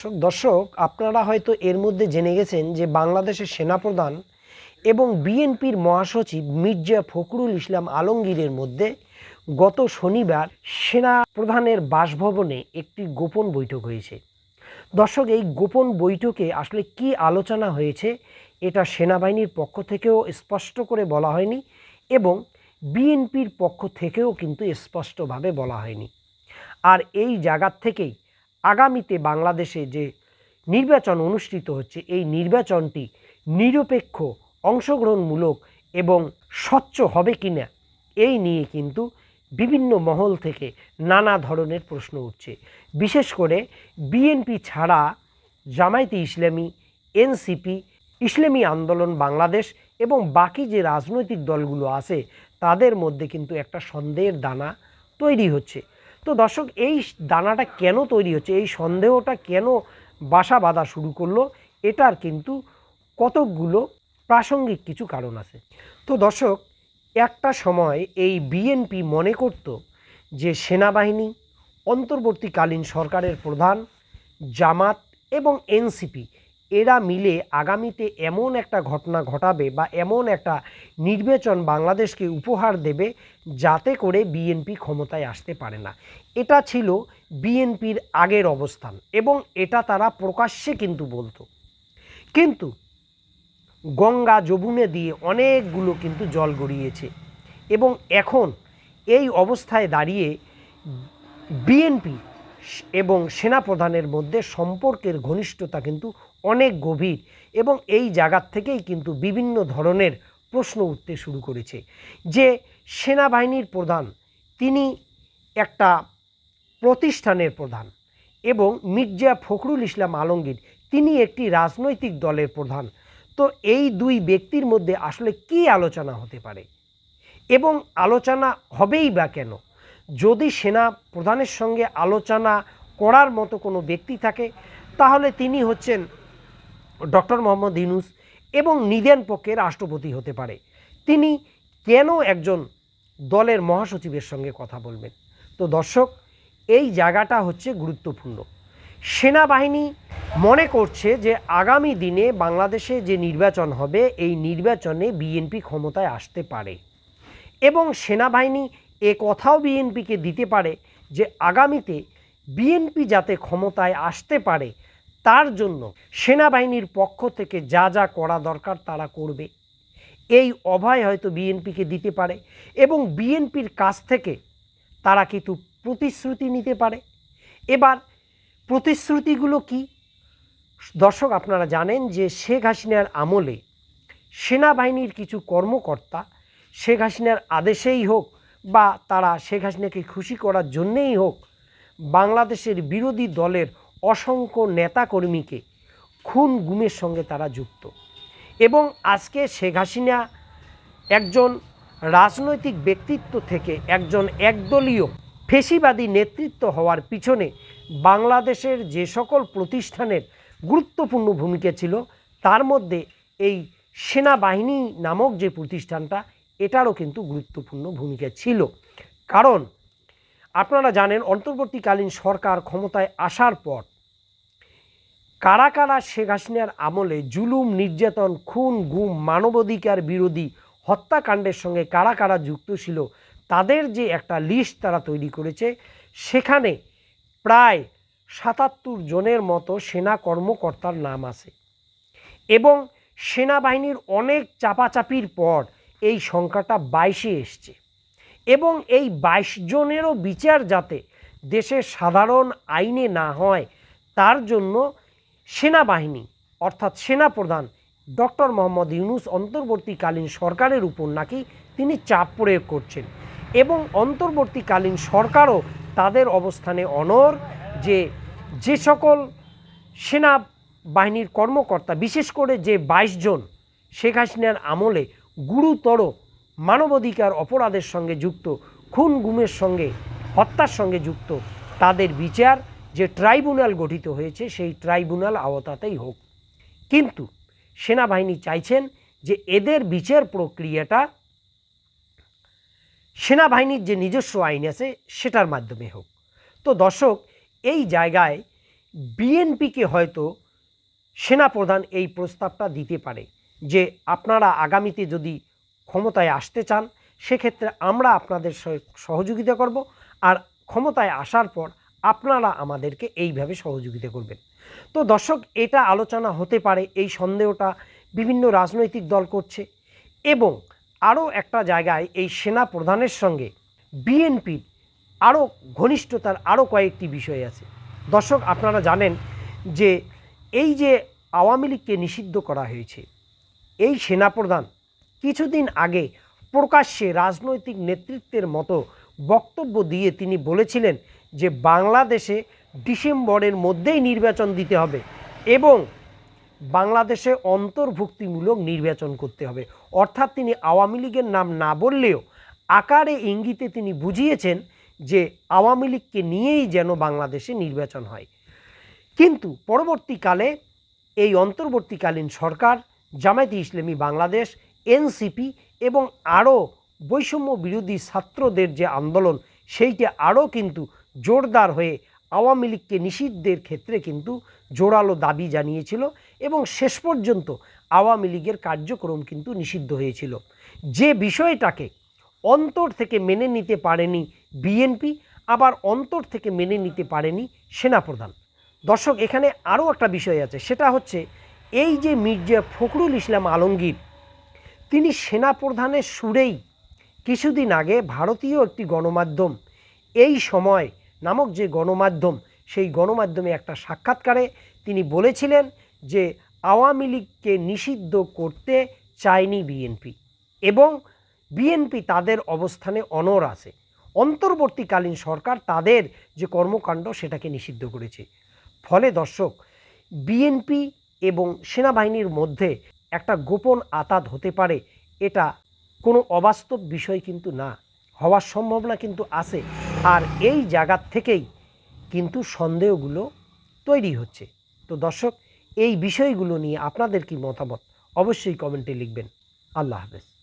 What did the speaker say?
দর্শক- আপনারা হয়তো এর মধ্যে জেনে গেছেন যে বাংলাদেশের সেনাপ্রধান এবং বিএনপির মহাসচিব মির্জা ফখরুল ইসলাম আলমগীরের মধ্যে গত শনিবার সেনা প্রধানের বাসভবনে একটি গোপন বৈঠক হয়েছে। দর্শক, এই গোপন বৈঠকে আসলে কি আলোচনা হয়েছে এটা সেনাবাহিনীর পক্ষ থেকেও স্পষ্ট করে বলা হয়নি এবং বিএনপির পক্ষ থেকেও কিন্তু স্পষ্টভাবে বলা হয়নি। আর এই জায়গার থেকেই আগামীতে বাংলাদেশে যে নির্বাচন অনুষ্ঠিত হচ্ছে, এই নির্বাচনটি নিরপেক্ষ, অংশগ্রহণমূলক এবং স্বচ্ছ হবে কিনা, এই নিয়ে কিন্তু বিভিন্ন মহল থেকে নানা ধরনের প্রশ্ন উঠছে। বিশেষ করে বিএনপি ছাড়া জামায়াতে ইসলামী, এনসিপি, ইসলামী আন্দোলন, বাংলাদেশ এবং বাকি যে রাজনৈতিক দলগুলো আছে, তাদের মধ্যে কিন্তু একটা সন্দেহের দানা তৈরি হচ্ছে। তো দর্শক, এই দানাটা কেন তৈরি হচ্ছে? এই সন্দেহটা কেন বাসা বাঁধা শুরু করল? এটার কিন্তু কতকগুলো প্রাসঙ্গিক কিছু কারণ আছে। তো দর্শক, একটা সময় এই বিএনপি মনে করত যে সেনাবাহিনী, অন্তর্বর্তীকালীন সরকারের প্রধান, জামাত এবং এনসিপি এরা মিলে আগামীতে এমন একটা ঘটনা ঘটাবে বা এমন একটা নির্বাচন বাংলাদেশকে উপহার দেবে যাতে করে বিএনপি ক্ষমতায় আসতে পারে না। এটা ছিল বিএনপির আগের অবস্থান এবং এটা তারা প্রকাশ্যে কিন্তু বলতো। কিন্তু গঙ্গা যমুনে দিয়ে অনেকগুলো কিন্তু জল গড়িয়েছে এবং এখন এই অবস্থায় দাঁড়িয়ে বিএনপি এবং সেনাপ্রধানের মধ্যে সম্পর্কের ঘনিষ্ঠতা কিন্তু অনেক গভীর এবং এই জায়গার থেকেই কিন্তু বিভিন্ন ধরনের প্রশ্ন উঠতে শুরু করেছে। যে সেনাবাহিনীর প্রধান, তিনি একটা প্রতিষ্ঠানের প্রধান এবং মির্জা ফখরুল ইসলাম আলমগীর, তিনি একটি রাজনৈতিক দলের প্রধান। তো এই দুই ব্যক্তির মধ্যে আসলে কি আলোচনা হতে পারে? এবং আলোচনা হবেই বা কেন? যদি সেনা প্রধানের সঙ্গে আলোচনা করার মতো কোনো ব্যক্তি থাকে, তাহলে তিনি হচ্ছেন ডক্টর মোহাম্মদ ইউনুস এবং নিদেন পক্ষে রাষ্ট্রপতি হতে পারে। তিনি কেন একজন দলের মহাসচিবের সঙ্গে কথা বলবেন? তো দর্শক, এই জায়গাটা হচ্ছে গুরুত্বপূর্ণ। সেনাবাহিনী মনে করছে যে আগামী দিনে বাংলাদেশে যে নির্বাচন হবে, এই নির্বাচনে বিএনপি ক্ষমতায় আসতে পারে। এবং সেনাবাহিনী এ কথাও বিএনপিকে দিতে পারে যে আগামীতে বিএনপি যাতে ক্ষমতায় আসতে পারে তার জন্য সেনাবাহিনীর পক্ষ থেকে যা যা করা দরকার তারা করবে। এই অভয় হয়তো বিএনপিকে দিতে পারে এবং বিএনপির কাছ থেকে তারা কিন্তু প্রতিশ্রুতি নিতে পারে। এবার প্রতিশ্রুতিগুলো কি? দর্শক, আপনারা জানেন যে শেখ হাসিনার আমলে সেনাবাহিনীর কিছু কর্মকর্তা শেখ হাসিনার আদেশেই হোক বা তারা শেখ হাসিনাকে খুশি করার জন্যেই হোক বাংলাদেশের বিরোধী দলের অসংখ্য নেতাকর্মীকে খুন গুমের সঙ্গে তারা যুক্ত। এবং আজকে শেখ হাসিনা একজন রাজনৈতিক ব্যক্তিত্ব থেকে একজন একদলীয় ফেসিবাদী নেতৃত্ব হওয়ার পিছনে বাংলাদেশের যে সকল প্রতিষ্ঠানের গুরুত্বপূর্ণ ভূমিকা ছিল, তার মধ্যে এই সেনাবাহিনী নামক যে প্রতিষ্ঠানটা, এটারও কিন্তু গুরুত্বপূর্ণ ভূমিকা ছিল। কারণ আপনারা জানেন, অন্তর্বর্তীকালীন সরকার ক্ষমতায় আসার পর কারা কারা শেখ হাসিনার আমলে জুলুম, নির্যাতন, খুন, গুম, মানবাধিকার বিরোধী হত্যাকাণ্ডের সঙ্গে কারা কারা যুক্ত ছিল, তাদের যে একটা লিস্ট তারা তৈরি করেছে, সেখানে প্রায় সাতাত্তর জনের মতো সেনা কর্মকর্তার নাম আছে। এবং সেনাবাহিনীর অনেক চাপাচাপির পর এই সংখ্যাটা বাইশে এসছে। এবং এই বাইশ জনেরও বিচার যাতে দেশের সাধারণ আইনে না হয়, তার জন্য সেনাবাহিনী, অর্থাৎ সেনাপ্রধান ডক্টর মোহাম্মদ ইউনুস অন্তর্বর্তীকালীন সরকারের উপর নাকি তিনি চাপ প্রয়োগ করছেন এবং অন্তর্বর্তীকালীন সরকারও তাদের অবস্থানে অনর যে যে সকল সেনা বাহিনীর কর্মকর্তা, বিশেষ করে যে বাইশ জন শেখ হাসিনার আমলে গুরুতর মানবাধিকার অপরাধের সঙ্গে যুক্ত, খুন, গুমের সঙ্গে, হত্যার সঙ্গে যুক্ত তাদের বিচার যে ট্রাইব্যুনাল গঠিত হয়েছে, সেই ট্রাইব্যুনাল আওতাতেই হোক। কিন্তু সেনাবাহিনী চাইছেন যে এদের বিচার প্রক্রিয়াটা সেনাবাহিনীর যে নিজস্ব আইন আছে, সেটার মাধ্যমে হোক। তো দর্শক, এই জায়গায় বিএনপিকে হয়তো সেনাপ্রধান এই প্রস্তাবটা দিতে পারে যে আপনারা আগামীতে যদি ক্ষমতায় আসতে চান, সেক্ষেত্রে আমরা আপনাদের সহ- সহযোগিতা করব। আর ক্ষমতায় আসার পর আপনারা আমাদেরকে এইভাবে সহযোগিতা করবেন। তো দর্শক, এটা আলোচনা হতে পারে, এই সন্দেহটা বিভিন্ন রাজনৈতিক দল করছে এবং আরও একটা জায়গায় এই সেনা প্রধানের সঙ্গে বিএনপির আরও ঘনিষ্ঠতার আরও কয়েকটি বিষয় আছে। দর্শক, আপনারা জানেন যে এই যে আওয়ামী লীগকে নিষিদ্ধ করা হয়েছে, এই সেনাপ্রধান কিছুদিন আগে প্রকাশ্যে রাজনৈতিক নেতৃত্বের মতো বক্তব্য দিয়ে তিনি বলেছিলেন যে বাংলাদেশে ডিসেম্বরের মধ্যেই নির্বাচন দিতে হবে এবং বাংলাদেশে অন্তর্ভুক্তিমূলক নির্বাচন করতে হবে। অর্থাৎ তিনি আওয়ামী লীগের নাম না বললেও আকারে ইঙ্গিতে তিনি বুঝিয়েছেন যে আওয়ামী লীগকে নিয়েই যেন বাংলাদেশে নির্বাচন হয়। কিন্তু পরবর্তীকালে এই অন্তর্বর্তীকালীন সরকার, জামায়াতে ইসলামী বাংলাদেশ, এনসিপি এবং আরও বৈষম্য বিরোধী ছাত্রদের যে আন্দোলন, সেইটা আরও কিন্তু জোরদার হয়ে আওয়ামী লীগকে নিষিদ্ধের ক্ষেত্রে কিন্তু জোরালো দাবি জানিয়েছিল এবং শেষ পর্যন্ত আওয়ামী লীগের কার্যক্রম কিন্তু নিষিদ্ধ হয়েছিল। যে বিষয়টাকে অন্তর থেকে মেনে নিতে পারেনি বিএনপি, আবার অন্তর থেকে মেনে নিতে পারেনি সেনাপ্রধান। দর্শক, এখানে আরও একটা বিষয় আছে, সেটা হচ্ছে এই যে মির্জা ফখরুল ইসলাম আলমগীর, তিনি সেনাপ্রধানের সুরেই কিছুদিন আগে ভারতীয় একটি গণমাধ্যম এই সময় নামক যে গণমাধ্যম, সেই গণমাধ্যমে একটা সাক্ষাৎকারে তিনি বলেছিলেন যে আওয়ামী লীগকে নিষিদ্ধ করতে চায়নি বিএনপি এবং বিএনপি তাদের অবস্থানে অনর আছে। অন্তর্বর্তীকালীন সরকার তাদের যে কর্মকাণ্ড সেটাকে নিষিদ্ধ করেছে। ফলে দর্শক, বিএনপি এবং সেনাবাহিনীর মধ্যে একটা গোপন আতাত হতে পারে, এটা কোনো অবাস্তব বিষয় কিন্তু না। হওয়ার সম্ভাবনা কিন্তু আছে। আর এই জায়গার থেকেই কিন্তু সন্দেহগুলো তৈরি হচ্ছে। তো দর্শক, এই বিষয়গুলো নিয়ে আপনাদের কি মতামত? অবশ্যই কমেন্টে লিখবেন। আল্লাহ হাফেজ।